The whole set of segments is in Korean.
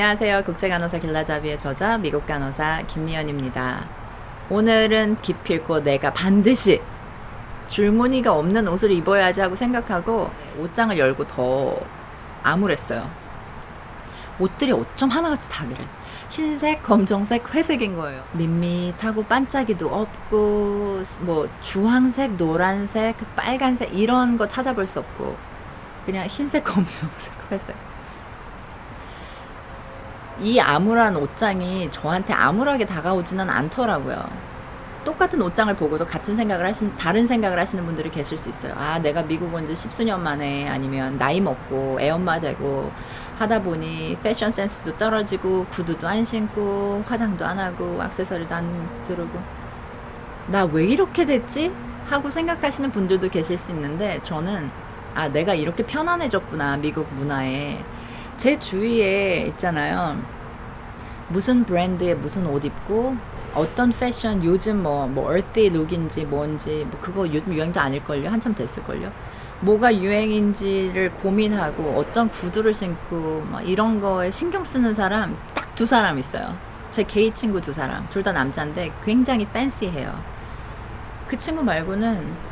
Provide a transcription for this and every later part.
안녕하세요. 국제간호사 길라잡이의 저자 미국 간호사 김미연입니다. 오늘은 기필코 내가 반드시 줄무늬가 없는 옷을 입어야지 하고 생각하고 옷장을 열고 더 암울했어요. 옷들이 어쩜 하나같이 다 그래. 흰색, 검정색, 회색인 거예요. 밋밋하고 반짝이도 없고 뭐 주황색, 노란색, 빨간색 이런 거 찾아볼 수 없고 그냥 흰색, 검정색, 회색. 이 암울한 옷장이 저한테 암울하게 다가오지는 않더라고요. 똑같은 옷장을 보고도 같은 생각을 하신 다른 생각을 하시는 분들이 계실 수 있어요. 아, 내가 미국 온 지 십수년 만에 아니면 나이 먹고 애엄마 되고 하다 보니 패션 센스도 떨어지고 구두도 안 신고 화장도 안 하고 액세서리도 안 두르고 나 왜 이렇게 됐지? 하고 생각하시는 분들도 계실 수 있는데 저는 아, 내가 이렇게 편안해졌구나. 미국 문화에. 제 주위에 있잖아요. 무슨 브랜드의 무슨 옷 입고 어떤 패션 요즘 뭐, 뭐, 얼띠 룩인지 뭔지, 뭐, 그거 요즘 유행도 아닐걸요? 한참 됐을걸요? 뭐가 유행인지를 고민하고 어떤 구두를 신고 막 이런 거에 신경 쓰는 사람 딱 두 사람 있어요. 제 게이 친구 두 사람. 둘 다 남자인데 굉장히 팬시해요. 그 친구 말고는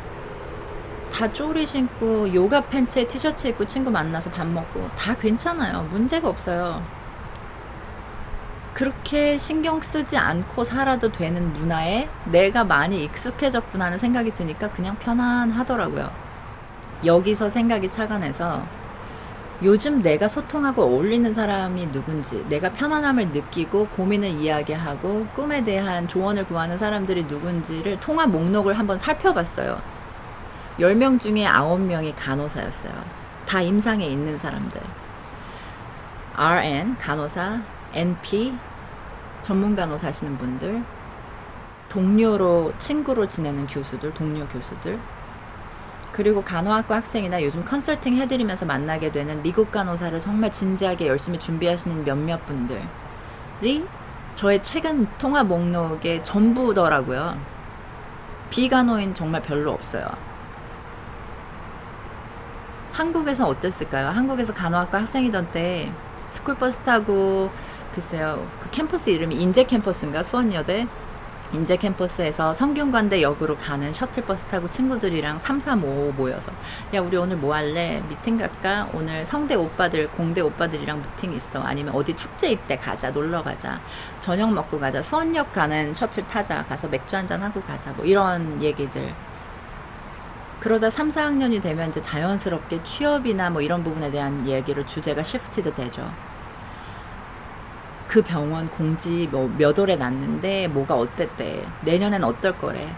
다 쪼리 신고 요가 팬츠에 티셔츠 입고 친구 만나서 밥 먹고 다 괜찮아요. 문제가 없어요. 그렇게 신경 쓰지 않고 살아도 되는 문화에 내가 많이 익숙해졌구나 하는 생각이 드니까 그냥 편안하더라고요. 여기서 생각이 차가내서 요즘 내가 소통하고 어울리는 사람이 누군지, 내가 편안함을 느끼고 고민을 이야기하고 꿈에 대한 조언을 구하는 사람들이 누군지를 통화 목록을 한번 살펴봤어요. 10명 중에 9명이 간호사였어요. 다 임상에 있는 사람들. RN, 간호사, NP, 전문 간호사 하시는 분들, 동료로, 친구로 지내는 교수들, 동료 교수들, 그리고 간호학과 학생이나 요즘 컨설팅 해드리면서 만나게 되는 미국 간호사를 정말 진지하게 열심히 준비하시는 몇몇 분들이 저의 최근 통화 목록에 전부더라고요. 비간호인 정말 별로 없어요. 한국에서 어땠을까요? 한국에서 간호학과 학생이던 때 스쿨버스 타고 글쎄요 그 캠퍼스 이름이 인제 캠퍼스인가? 수원여대? 인제 캠퍼스에서 성균관대 역으로 가는 셔틀버스 타고 친구들이랑 335 모여서 야 우리 오늘 뭐 할래? 미팅 갈까? 오늘 성대 오빠들 공대 오빠들이랑 미팅 있어. 아니면 어디 축제 있대 가자 놀러 가자. 저녁 먹고 가자. 수원역 가는 셔틀 타자. 가서 맥주 한잔 하고 가자. 뭐 이런 얘기들 그러다 3, 4학년이 되면 이제 자연스럽게 취업이나 뭐 이런 부분에 대한 얘기로 주제가 시프티드 되죠. 그 병원 공지 뭐 몇 월에 났는데 뭐가 어땠대. 내년엔 어떨 거래.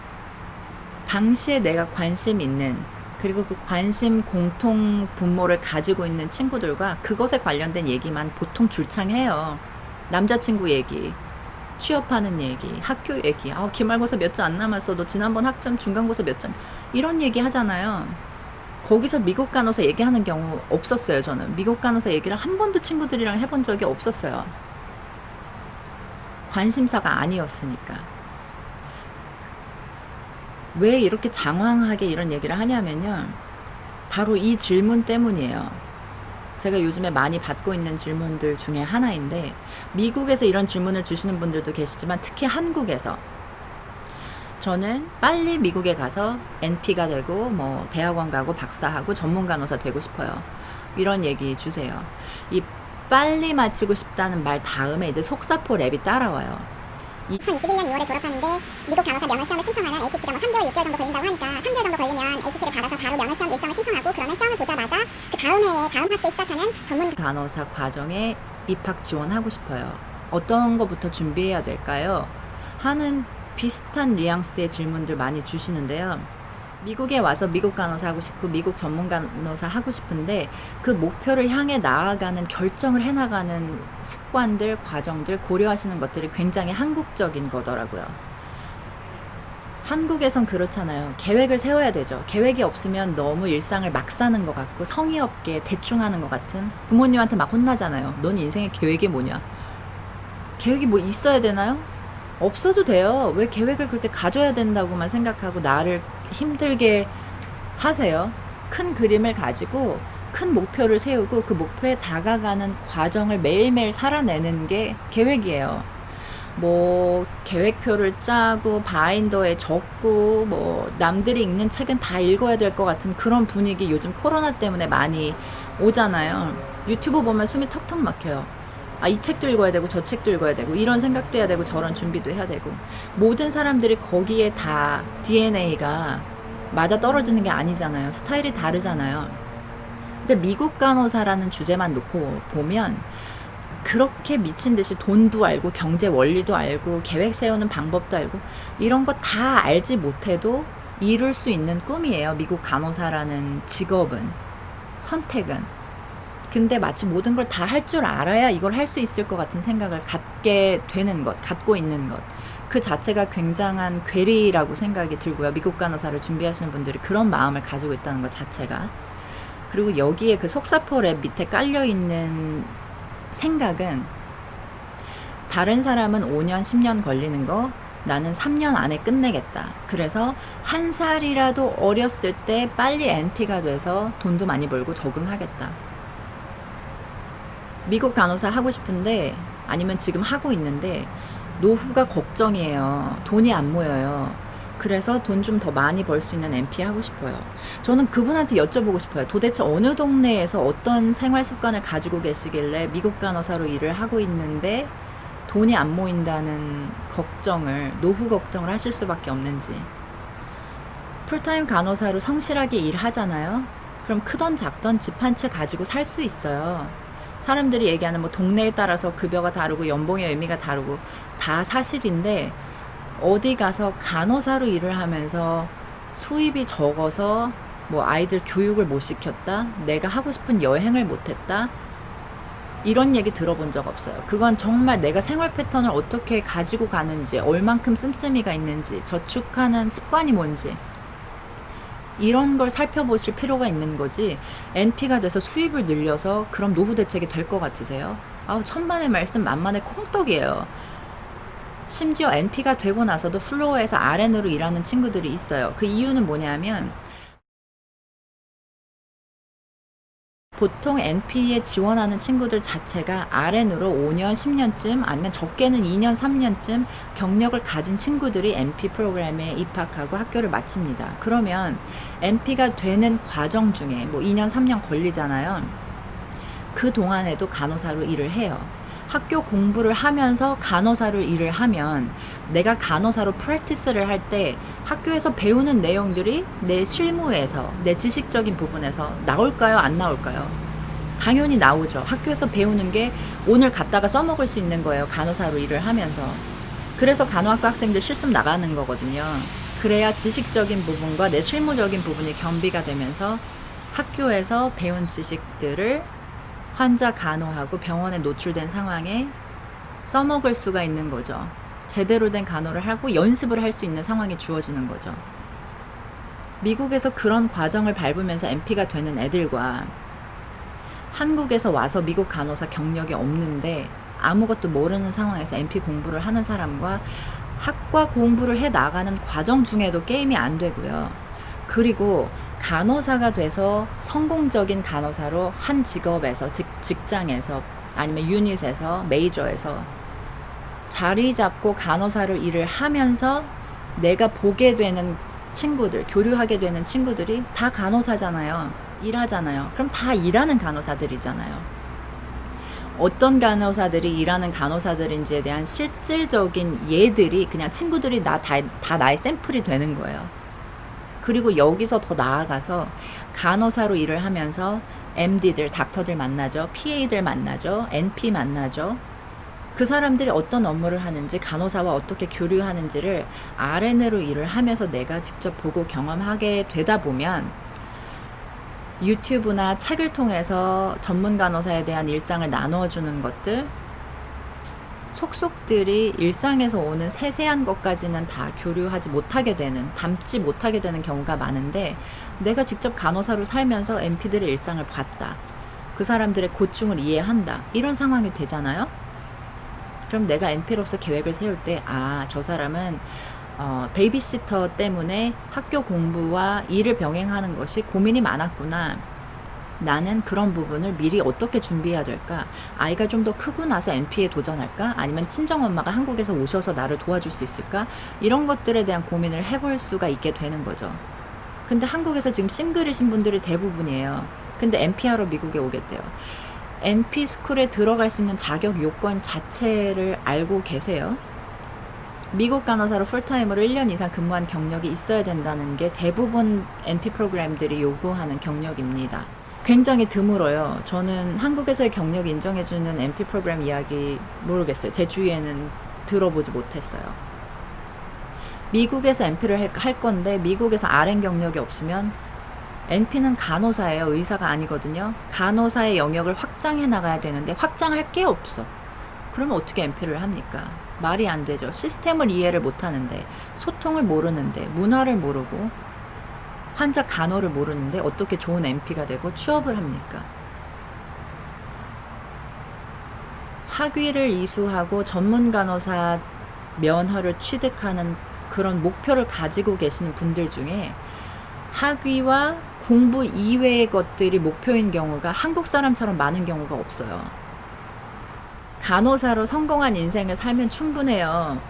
당시에 내가 관심 있는 그리고 그 관심 공통 분모를 가지고 있는 친구들과 그것에 관련된 얘기만 보통 줄창해요. 남자친구 얘기, 취업하는 얘기, 학교 얘기, 아, 기말고사 몇 점 안 남았어. 너 지난번 학점 중간고사 몇 점. 이런 얘기 하잖아요. 거기서 미국 간호사 얘기하는 경우 없었어요, 저는. 미국 간호사 얘기를 한 번도 친구들이랑 해본 적이 없었어요. 관심사가 아니었으니까. 왜 이렇게 장황하게 이런 얘기를 하냐면요. 바로 이 질문 때문이에요. 제가 요즘에 많이 받고 있는 질문들 중에 하나인데, 미국에서 이런 질문을 주시는 분들도 계시지만, 특히 한국에서. 저는 빨리 미국에 가서 NP가 되고, 뭐, 대학원 가고, 박사하고, 전문 간호사 되고 싶어요. 이런 얘기 주세요. 이 빨리 마치고 싶다는 말 다음에 이제 속사포 랩이 따라와요. 2021년 2월에 졸업하는데 미국 간호사 명예 시험을 신청하면 ATT가 뭐 3개월, 6개월 정도 걸린다고 하니까 3개월 정도 걸리면 ATT를 받아서 바로 명예 시험 일정을 신청하고 그러면 시험을 보자마자 그 다음 해에 다음 학기에 시작하는 전문 간호사 과정에 입학 지원하고 싶어요. 어떤 것부터 준비해야 될까요? 하는 비슷한 뉘앙스의 질문들 많이 주시는데요. 미국에 와서 미국 간호사 하고 싶고 미국 전문 간호사 하고 싶은데 그 목표를 향해 나아가는 결정을 해나가는 습관들, 과정들 고려하시는 것들이 굉장히 한국적인 거더라고요. 한국에선 그렇잖아요. 계획을 세워야 되죠. 계획이 없으면 너무 일상을 막 사는 것 같고 성의 없게 대충 하는 것 같은 부모님한테 막 혼나잖아요. 넌 인생에 계획이 뭐냐? 계획이 뭐 있어야 되나요? 없어도 돼요. 왜 계획을 그렇게 가져야 된다고만 생각하고 나를 힘들게 하세요? 큰 그림을 가지고 큰 목표를 세우고 그 목표에 다가가는 과정을 매일매일 살아내는 게 계획이에요. 뭐 계획표를 짜고 바인더에 적고 뭐 남들이 읽는 책은 다 읽어야 될 것 같은 그런 분위기 요즘 코로나 때문에 많이 오잖아요. 유튜브 보면 숨이 턱턱 막혀요. 아, 이 책도 읽어야 되고 저 책도 읽어야 되고 이런 생각도 해야 되고 저런 준비도 해야 되고 모든 사람들이 거기에 다 DNA가 맞아 떨어지는 게 아니잖아요. 스타일이 다르잖아요. 근데 미국 간호사라는 주제만 놓고 보면 그렇게 미친 듯이 돈도 알고 경제 원리도 알고 계획 세우는 방법도 알고 이런 거 다 알지 못해도 이룰 수 있는 꿈이에요. 미국 간호사라는 직업은 선택은. 근데 마치 모든 걸 다 할 줄 알아야 이걸 할 수 있을 것 같은 생각을 갖게 되는 것, 갖고 있는 것. 그 자체가 굉장한 괴리라고 생각이 들고요. 미국 간호사를 준비하시는 분들이 그런 마음을 가지고 있다는 것 자체가. 그리고 여기에 그 속사포 랩 밑에 깔려 있는 생각은 다른 사람은 5년, 10년 걸리는 거 나는 3년 안에 끝내겠다. 그래서 한 살이라도 어렸을 때 빨리 NP가 돼서 돈도 많이 벌고 적응하겠다. 미국 간호사 하고 싶은데 아니면 지금 하고 있는데 노후가 걱정이에요. 돈이 안 모여요. 그래서 돈 좀 더 많이 벌 수 있는 MP 하고 싶어요. 저는 그분한테 여쭤보고 싶어요. 도대체 어느 동네에서 어떤 생활 습관을 가지고 계시길래 미국 간호사로 일을 하고 있는데 돈이 안 모인다는 걱정을, 노후 걱정을 하실 수밖에 없는지. 풀타임 간호사로 성실하게 일하잖아요. 그럼 크던 작던 집 한 채 가지고 살 수 있어요. 사람들이 얘기하는 뭐 동네에 따라서 급여가 다르고 연봉의 의미가 다르고 다 사실인데 어디 가서 간호사로 일을 하면서 수입이 적어서 뭐 아이들 교육을 못 시켰다, 내가 하고 싶은 여행을 못 했다, 이런 얘기 들어본 적 없어요. 그건 정말 내가 생활 패턴을 어떻게 가지고 가는지, 얼만큼 씀씀이가 있는지, 저축하는 습관이 뭔지, 이런 걸 살펴보실 필요가 있는 거지, NP가 돼서 수입을 늘려서 그럼 노후 대책이 될 것 같으세요? 아우, 천만의 말씀, 만만의 콩떡이에요. 심지어 NP가 되고 나서도 플로어에서 RN으로 일하는 친구들이 있어요. 그 이유는 뭐냐면 보통 NP에 지원하는 친구들 자체가 RN으로 5년, 10년쯤 아니면 적게는 2년, 3년쯤 경력을 가진 친구들이 NP 프로그램에 입학하고 학교를 마칩니다. 그러면 NP가 되는 과정 중에 뭐 2년, 3년 걸리잖아요. 그 동안에도 간호사로 일을 해요. 학교 공부를 하면서 간호사로 일을 하면 내가 간호사로 프랙티스를 할 때 학교에서 배우는 내용들이 내 실무에서 내 지식적인 부분에서 나올까요 안 나올까요? 당연히 나오죠. 학교에서 배우는 게 오늘 갔다가 써먹을 수 있는 거예요. 간호사로 일을 하면서. 그래서 간호학과 학생들 실습 나가는 거거든요. 그래야 지식적인 부분과 내 실무적인 부분이 겸비가 되면서 학교에서 배운 지식들을 환자 간호하고 병원에 노출된 상황에 써먹을 수가 있는 거죠. 제대로 된 간호를 하고 연습을 할 수 있는 상황이 주어지는 거죠. 미국에서 그런 과정을 밟으면서 MP가 되는 애들과 한국에서 와서 미국 간호사 경력이 없는데 아무것도 모르는 상황에서 MP 공부를 하는 사람과 학과 공부를 해 나가는 과정 중에도 게임이 안 되고요. 그리고 간호사가 돼서 성공적인 간호사로 한 직업에서 직, 직장에서 아니면 유닛에서 메이저에서 자리 잡고 간호사를 일을 하면서 내가 보게 되는 친구들, 교류하게 되는 친구들이 다 간호사잖아요. 일하잖아요. 그럼 다 일하는 간호사들이잖아요. 어떤 간호사들이 일하는 간호사들인지에 대한 실질적인 예들이 그냥 친구들이 나 다, 다 나의 샘플이 되는 거예요. 그리고 여기서 더 나아가서 간호사로 일을 하면서 MD들, 닥터들 만나죠. PA들 만나죠. NP 만나죠. 그 사람들이 어떤 업무를 하는지, 간호사와 어떻게 교류하는지를 RN으로 일을 하면서 내가 직접 보고 경험하게 되다 보면 유튜브나 책을 통해서 전문 간호사에 대한 일상을 나누어 주는 것들, 속속들이 일상에서 오는 세세한 것까지는 다 교류하지 못하게 되는, 담지 못하게 되는 경우가 많은데, 내가 직접 간호사로 살면서 MP들의 일상을 봤다. 그 사람들의 고충을 이해한다. 이런 상황이 되잖아요? 그럼 내가 NP로서 계획을 세울 때, 아, 저 사람은 어, 베이비시터 때문에 학교 공부와 일을 병행하는 것이 고민이 많았구나. 나는 그런 부분을 미리 어떻게 준비해야 될까? 아이가 좀 더 크고 나서 NP에 도전할까? 아니면 친정 엄마가 한국에서 오셔서 나를 도와줄 수 있을까? 이런 것들에 대한 고민을 해볼 수가 있게 되는 거죠. 근데 한국에서 지금 싱글이신 분들이 대부분이에요. 근데 NP하러 미국에 오겠대요. NP 스쿨에 들어갈 수 있는 자격 요건 자체를 알고 계세요? 미국 간호사로 풀타임으로 1년 이상 근무한 경력이 있어야 된다는 게 대부분 NP 프로그램들이 요구하는 경력입니다. 굉장히 드물어요. 저는 한국에서의 경력 인정해주는 NP 프로그램 이야기 모르겠어요. 제 주위에는 들어보지 못했어요. 미국에서 NP를 할 건데 미국에서 RN 경력이 없으면 NP는 간호사예요. 의사가 아니거든요. 간호사의 영역을 확장해 나가야 되는데 확장할 게 없어. 그러면 어떻게 NP를 합니까? 말이 안 되죠. 시스템을 이해를 못 하는데, 소통을 모르는데, 문화를 모르고, 환자 간호를 모르는데 어떻게 좋은 NP가 되고 취업을 합니까? 학위를 이수하고 전문 간호사 면허를 취득하는 그런 목표를 가지고 계시는 분들 중에 학위와 공부 이외의 것들이 목표인 경우가 한국 사람처럼 많은 경우가 없어요. 간호사로 성공한 인생을 살면 충분해요.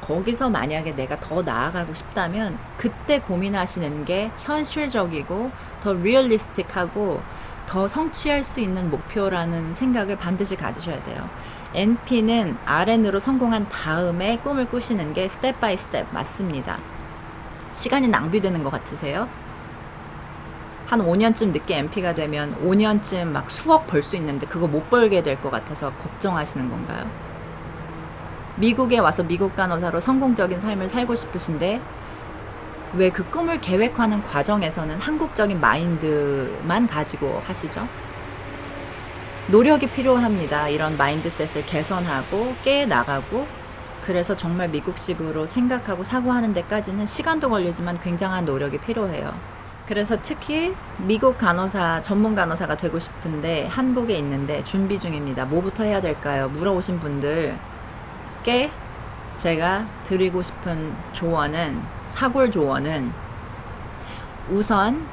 거기서 만약에 내가 더 나아가고 싶다면 그때 고민하시는 게 현실적이고 더 리얼리스틱하고 더 성취할 수 있는 목표라는 생각을 반드시 가지셔야 돼요. NP는 RN으로 성공한 다음에 꿈을 꾸시는 게 스텝 바이 스텝 맞습니다. 시간이 낭비되는 것 같으세요? 한 5년쯤 늦게 NP가 되면 5년쯤 막 수억 벌 수 있는데 그거 못 벌게 될 것 같아서 걱정하시는 건가요? 미국에 와서 미국 간호사로 성공적인 삶을 살고 싶으신데 왜 그 꿈을 계획하는 과정에서는 한국적인 마인드만 가지고 하시죠? 노력이 필요합니다. 이런 마인드셋을 개선하고 깨 나가고 그래서 정말 미국식으로 생각하고 사고하는 데까지는 시간도 걸리지만 굉장한 노력이 필요해요. 그래서 특히 미국 간호사, 전문 간호사가 되고 싶은데 한국에 있는데 준비 중입니다. 뭐부터 해야 될까요? 물어오신 분들 께 제가 드리고 싶은 조언은, 사골 조언은 우선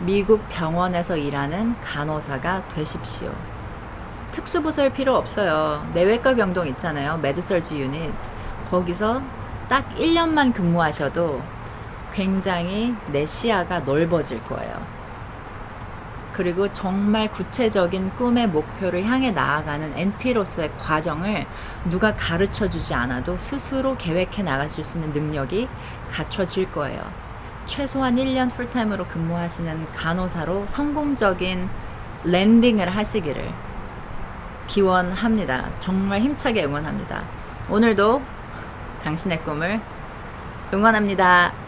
미국 병원에서 일하는 간호사가 되십시오. 특수부서일 필요 없어요. 내외과 병동 있잖아요. 메드설지 유닛. 거기서 딱 1년만 근무하셔도 굉장히 내 시야가 넓어질 거예요. 그리고 정말 구체적인 꿈의 목표를 향해 나아가는 NP로서의 과정을 누가 가르쳐 주지 않아도 스스로 계획해 나가실 수 있는 능력이 갖춰질 거예요. 최소한 1년 풀타임으로 근무하시는 간호사로 성공적인 랜딩을 하시기를 기원합니다. 정말 힘차게 응원합니다. 오늘도 당신의 꿈을 응원합니다.